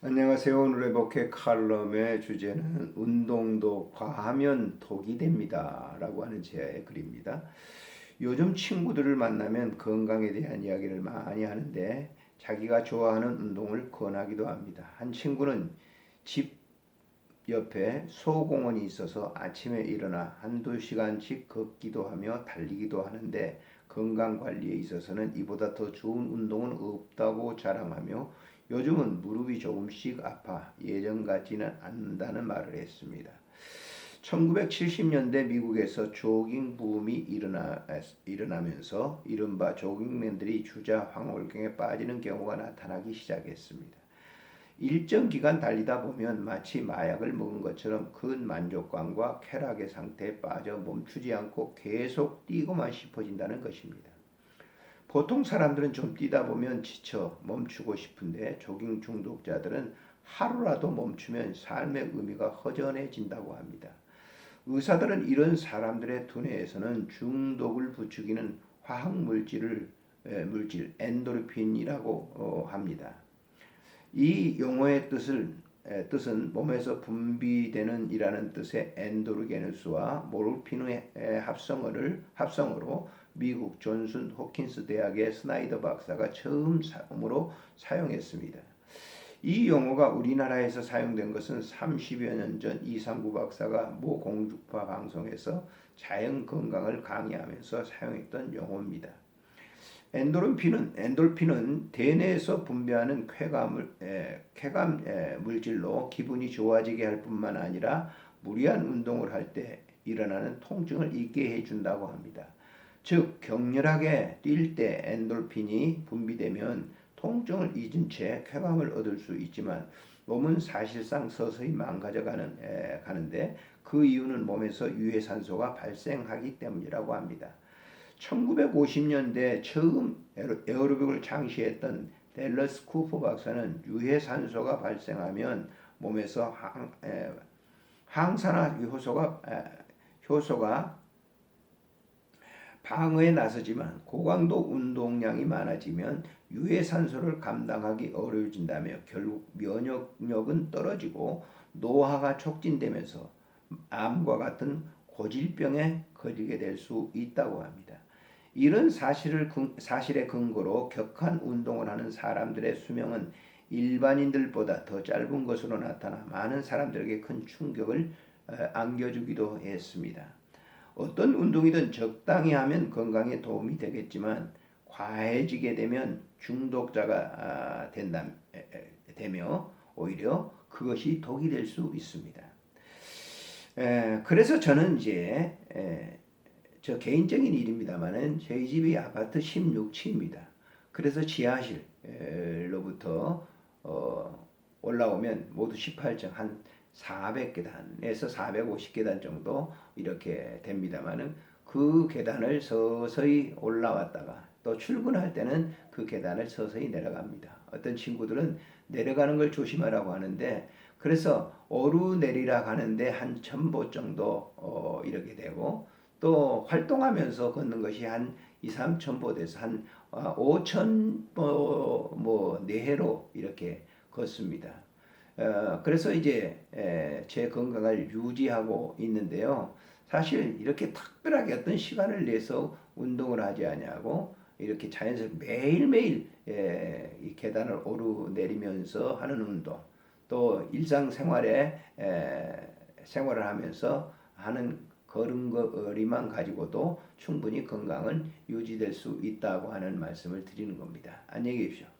안녕하세요. 오늘의 목회 칼럼의 주제는 운동도 과하면 독이 됩니다. 라고 하는 제 글입니다. 요즘 친구들을 만나면 건강에 대한 이야기를 많이 하는데 자기가 좋아하는 운동을 권하기도 합니다. 한 친구는 집 옆에 소공원이 있어서 아침에 일어나 한두 시간씩 걷기도 하며 달리기도 하는데 건강 관리에 있어서는 이보다 더 좋은 운동은 없다고 자랑하며 요즘은 무릎이 조금씩 아파 예전 같지는 않는다는 말을 했습니다. 1970년대 미국에서 조깅 붐이 일어나, 일어나면서 이른바 조깅맨들이 주자 황홀경에 빠지는 경우가 나타나기 시작했습니다. 일정 기간 달리다 보면 마치 마약을 먹은 것처럼 큰 만족감과 쾌락의 상태에 빠져 멈추지 않고 계속 뛰고만 싶어진다는 것입니다. 보통 사람들은 좀 뛰다 보면 지쳐 멈추고 싶은데 조깅 중독자들은 하루라도 멈추면 삶의 의미가 허전해진다고 합니다. 의사들은 이런 사람들의 두뇌에서는 중독을 부추기는 화학 물질을 물질 엔도르핀이라고 어, 합니다. 이 용어의 뜻을 뜻은 몸에서 분비되는 이라는 뜻의 엔도르게누스와 모르핀의 합성어를 합성어로 미국 존슨 호킨스 대학의 스나이더 박사가 처음으로 사용했습니다. 이 용어가 우리나라에서 사용된 것은 30여 년 전 이상구 박사가 모 공중파 방송에서 자연 건강을 강의하면서 사용했던 용어입니다. 엔도르핀은 엔돌핀은 대뇌에서 분비하는 쾌감을 에, 쾌감 에, 물질로 기분이 좋아지게 할 뿐만 아니라 무리한 운동을 할 때 일어나는 통증을 잊게 해준다고 합니다. 즉 격렬하게 뛸 때 엔돌핀이 분비되면 통증을 잊은 채 쾌감을 얻을 수 있지만 몸은 사실상 서서히 망가져가는 에, 가는데 그 이유는 몸에서 유해산소가 발생하기 때문이라고 합니다. 1950년대 처음 에어로빅을 창시했던 델러스 쿠퍼 박사는 유해산소가 발생하면 몸에서 항, 에, 항산화 효소가 에, 효소가 방어에 나서지만 고강도 운동량이 많아지면 유해산소를 감당하기 어려워진다며 결국 면역력은 떨어지고 노화가 촉진되면서 암과 같은 고질병에 걸리게 될 수 있다고 합니다. 이런 사실을 사실의 근거로 격한 운동을 하는 사람들의 수명은 일반인들보다 더 짧은 것으로 나타나 많은 사람들에게 큰 충격을 안겨주기도 했습니다. 어떤 운동이든 적당히 하면 건강에 도움이 되겠지만 과해지게 되면 중독자가 아, 된다 되며 오히려 그것이 독이 될 수 있습니다. 그래서 저는 이제 저 개인적인 일입니다만은 저희 집이 아파트 16층입니다. 그래서 지하실로부터 어, 올라오면 모두 18층 한 400계단에서 450계단 정도 이렇게 됩니다만은 그 계단을 서서히 올라왔다가 또 출근할 때는 그 계단을 서서히 내려갑니다. 어떤 친구들은 내려가는 걸 조심하라고 하는데 그래서 오르내리라 가는데 한 천보 정도 어, 이렇게 되고 또 활동하면서 걷는 것이 한 2, 3천 보 돼서 한 5천 어, 뭐 내해로 이렇게 걷습니다. 어, 그래서 이제 에, 제 건강을 유지하고 있는데요. 사실 이렇게 특별하게 어떤 시간을 내서 운동을 하지 않냐고 이렇게 자연스럽게 매일매일 에, 이 계단을 오르내리면서 하는 운동 또 일상생활에 에, 생활을 하면서 하는 걸음걸이만 가지고도 충분히 건강은 유지될 수 있다고 하는 말씀을 드리는 겁니다. 안녕히 계십시오.